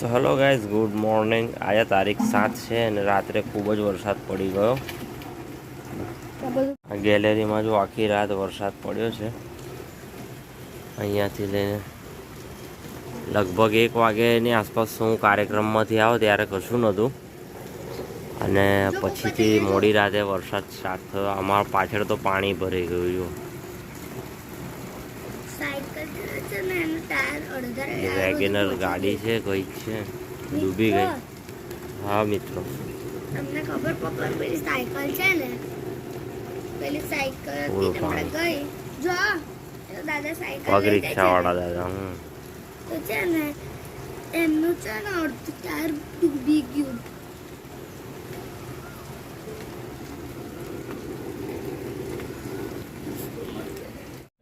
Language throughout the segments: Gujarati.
So hello guys good morning આજે તારીખ સાત છે અને રાત્રે ખૂબ જ વરસાદ પડી ગયો. ગેલેરીમાં જો આખી રાત વરસાદ પડ્યો છે. અહીંયાથી લઈને લગભગ એક વાગ્યાની આસપાસ હું કાર્યક્રમમાંથી આવ્યો ત્યારે કશું નહોતું. અને પછીથી મોડી રાતે વરસાદ સ્ટાર્ટ થયો. અમારા પાછળ તો પાણી ભરાઈ ગયું જો સાયકલ છે ને એનું ટાયર અડધા એ વેગેનર ગાડી છે કોઈ છે. ડૂબી ગઈ. હા મિત્રો. તમને ખબર પપ્પા પેલી સાયકલ છે ને? પેલી સાયકલ પાણી. ગઈ. જો એ દાદા સાયકલ પગ રિક્ષા વાળા દાદા હમ. તો છે ને એમનું છે ને અડધું ટાયર ડૂબી ગયું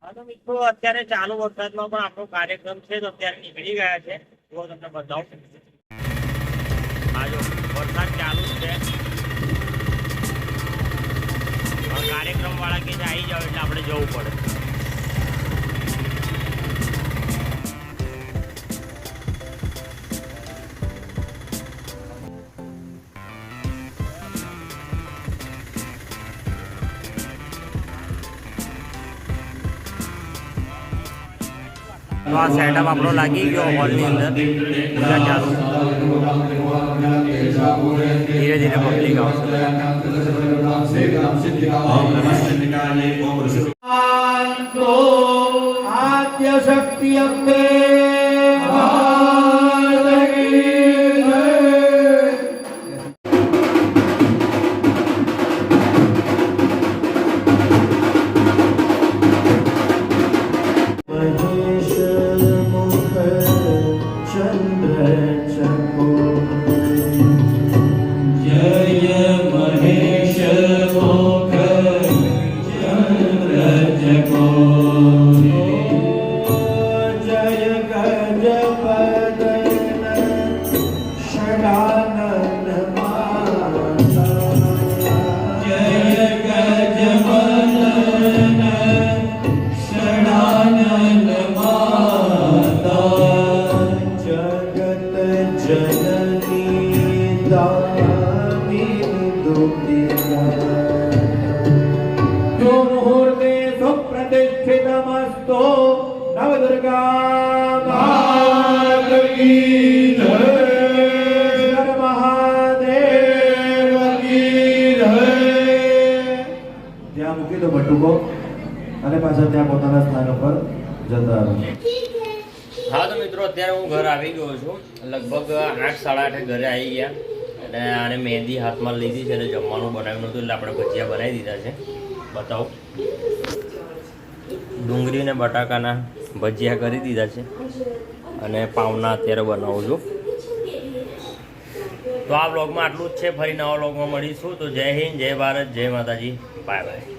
હા મિત્રો, અત્યારે ચાલુ વરસાદમાં પણ આપણો કાર્યક્રમ છે તો અત્યારે નીકળી ગયા છે. જો તમને બતાવું. આજો વરસાદ ચાલુ છે. કાર્યક્રમ વાળા કે આવી જાવ એટલે આપણે જવું પડે. તો આ સેટઅપ આપણો લાગી ગયો હોલની અંદર. પૂજા ચાલુ. ધીરે ધીરે પબ્લિક આવશે. શક્તિ અંબે જય કી જય મહાદેવ કી ત્યાં મૂકી દો બટુકો અને પાછા ત્યાં પોતાના સ્થાન ઉપર જતા હા, તો મિત્રો, અત્યારે હું ઘર આવી ગયો છું. લગભગ આઠ, સાડા આઠે ઘરે આવી ગયા. અને આને મહેંદી હાથમાં લીધી છે એટલે જમવાનું બનાવ્યું નહોતું એટલે આપણે ભજીયા બનાવી દીધા છે. બતાવો. ડુંગળી અને બટાકાના ભજીયા કરી દીધા છે. અને પાવના અત્યારે બનાવું છું. તો આ બ્લોગમાં આટલું જ છે. ફરી નવા બ્લોગમાં મળીશું. તો જય હિન્દ, જય ભારત, જય માતાજી. Bye bye.